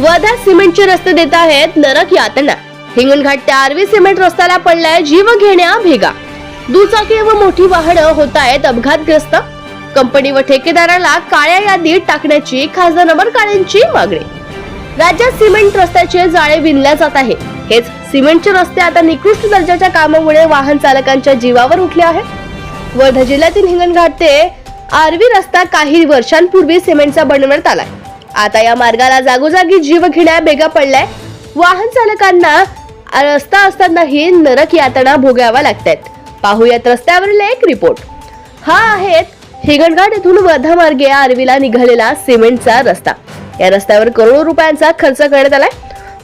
वर्धा सिमेंटचे रस्ते देत आहेत नरक यातना. हिंगणघाट ते आरवी सिमेंट रस्त्याला पडलाय जीव घेण्या भेगा. दुचाकी व मोठी वाहनं होत आहेत अपघातग्रस्त. कंपनी व ठेकेदाराला काळ्या यादीत टाकण्याची खासदार नंबर काळेंची मागणी. राज्यात सिमेंट रस्त्याचे जाळे विणल्या जात आहे. हेच सिमेंटचे रस्ते आता निकृष्ट दर्जाच्या कामामुळे वाहन चालकांच्या जीवावर उठले आहे वर्धा जिल्ह्यातील हिंगणघाट ते आरवी रस्ता काही वर्षांपूर्वी सिमेंटचा बनवण्यात आलाय. आता या मार्गाला जागोजागी जीव घेण्या बेगा पडलाय. वाहन चालकांना रस्ता असतानाही नरक यातना भोगाव्या लागतात पाहूयात रस्त्यावरील एक रिपोर्ट. हा आहे हिंगणघाट येथून वर्धा मार्गे आरवीला निघालेला सिमेंटचा रस्ता. या रस्त्यावर करोडो रुपयांचा खर्च करण्यात आलाय.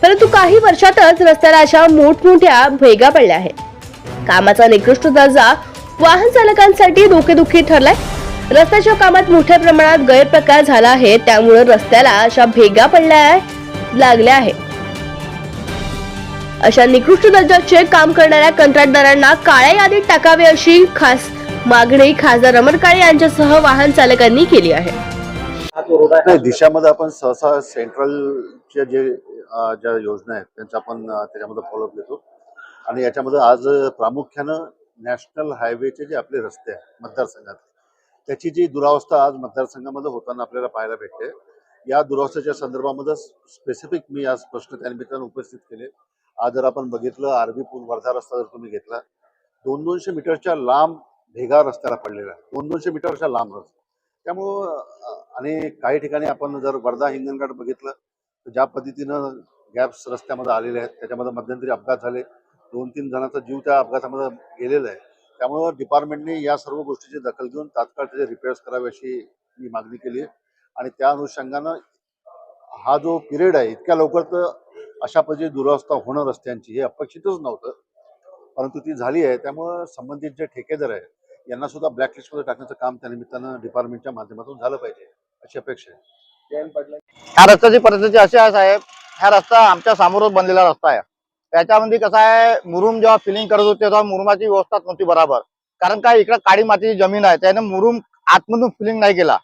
परंतु काही वर्षातच रस्त्याला अशा मोठमोठ्या भेगा पडल्या आहेत. कामाचा निकृष्ट दर्जा वाहन चालकांसाठी डोकेदुखी ठरलाय. रस्त्याच्या कामात मोठ्या प्रमाणात गैरप्रकार झाला आहे. त्यामुळे रस्त्याला अशा भेगा पडल्या लागल्या आहे अशा निकृष्ट दर्जाचे काम करणाऱ्या कंत्राटदारांना काळ्या यादीत टाकावे अशी खास मागणी खासदार रमण काळे यांच्यासह वाहन चालकांनी केली आहे. नाही दिशामध्ये आपण सहसा सेंट्रलच्या जे ज्या योजना आहेत त्यांचा आपण त्याच्यामध्ये फॉलोअप घेतो. आणि याच्यामध्ये आज प्रामुख्यानं नॅशनल हायवेचे जे आपले रस्ते आहेत मतदारसंघात त्याची जी दुरावस्था आज मतदारसंघामध्ये होताना आपल्याला पाहायला भेटते या दुरावस्थेच्या संदर्भामध्ये स्पेसिफिक मी आज प्रश्न त्यानिमित्तानं उपस्थित केले. आज जर आपण बघितलं आरबी पूल वर्धा रस्ता जर तुम्ही घेतला दोन दोनशे मीटरच्या लांब भेगा रस्त्याला पडलेला आहे. दोन दोनशे मीटरच्या लांब रस्ता. त्यामुळं आणि काही ठिकाणी आपण जर वर्धा हिंगणघाट बघितलं तर ज्या पद्धतीनं गॅप्स रस्त्यामध्ये आलेले आहेत त्याच्यामध्ये मध्यंतरी अपघात झाले. दोन तीन जणांचा जीव त्या अपघातामध्ये गेलेला आहे. त्यामुळं डिपार्टमेंटने या सर्व गोष्टीची दखल घेऊन तात्काळ त्याचे रिपेअर्स करावे अशी मी मागणी केली. आहे आणि त्या अनुषंगानं हा जो पिरियड आहे इतक्या लवकर तर अशा पद्धती दुरावस्था होणं रस्त्यांची हे अपेक्षितच नव्हतं. परंतु ती झाली आहे त्यामुळं संबंधित जे ठेकेदार आहे यांना सुद्धा ब्लॅकलिस्टमध्ये टाकण्याचं काम त्या निमित्तानं डिपार्टमेंटच्या माध्यमातून झालं पाहिजे अशी अपेक्षा आहे. ह्या रस्त्याची परिस्थिती अशी आहे साहेब हा रस्ता आमच्या समोरच बनलेला रस्ता आहे. त्याच्यामध्ये कसं आहे मुरुम जेव्हा फिलिंग करत होते तेव्हा मुरुमाची व्यवस्था नव्हती बराबर. कारण काय इकडं काळी मातीची जमीन आहे त्याने मुरुम आतमधून फिलिंग नाही केला.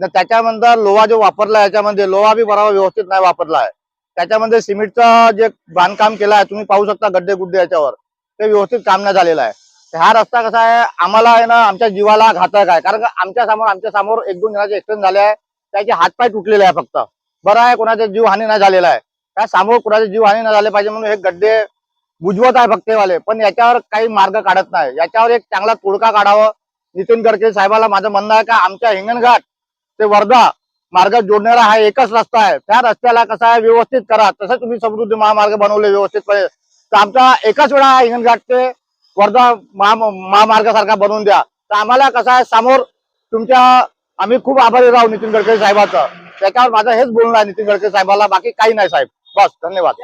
त्याच्यानंतर लोहा जो वापरला याच्यामध्ये लोहा बी बरोबर व्यवस्थित नाही वापरला आहे. त्याच्यामध्ये सिमेंटचं जे बांधकाम केलं आहे तुम्ही पाहू शकता गड्डे गुड्डे याच्यावर. ते व्यवस्थित काम नाही झालेलं आहे. हा रस्ता कसा आहे आम्हाला आहे ना आमच्या जीवाला घातक आहे. कारण आमच्यासमोर आमच्यासमोर एक दोन जणांचे एक्सिडेंट झाले आहे. त्याचे हातपाय तुटलेले आहे फक्त. बरं आहे कोणाचा जीव हानी नाही झालेला आहे. त्या समोर कुणाचे जीव हानी न झाले पाहिजे म्हणून हे गड्डे बुजवत आहे भक्तेवाले. वाले पण याच्यावर काही मार्ग काढत नाही. याच्यावर एक चांगला तोडका काढावं. नितीन गडकरी साहेबाला माझं म्हणणं आहे का आमच्या हिंगणघाट ते वर्धा मार्ग जोडणारा हा एकच रस्ता आहे. त्या रस्त्याला कसा आहे व्यवस्थित करा. तसं तुम्ही समृद्धी महामार्ग बनवले व्यवस्थितपणे. तर आमचा एकाच वेळा हा हिंगणघाट ते वर्धा महा महामार्गासारखा बनवून द्या. तर आम्हाला कसं आहे समोर तुमच्या आम्ही खूप आभारी राहू नितीन गडकरी साहेबाचं. त्याच्यावर माझं हेच बोलणं आहे नितीन गडकरी साहेबाला. बाकी काही नाही साहेब. बस धन्यवाद.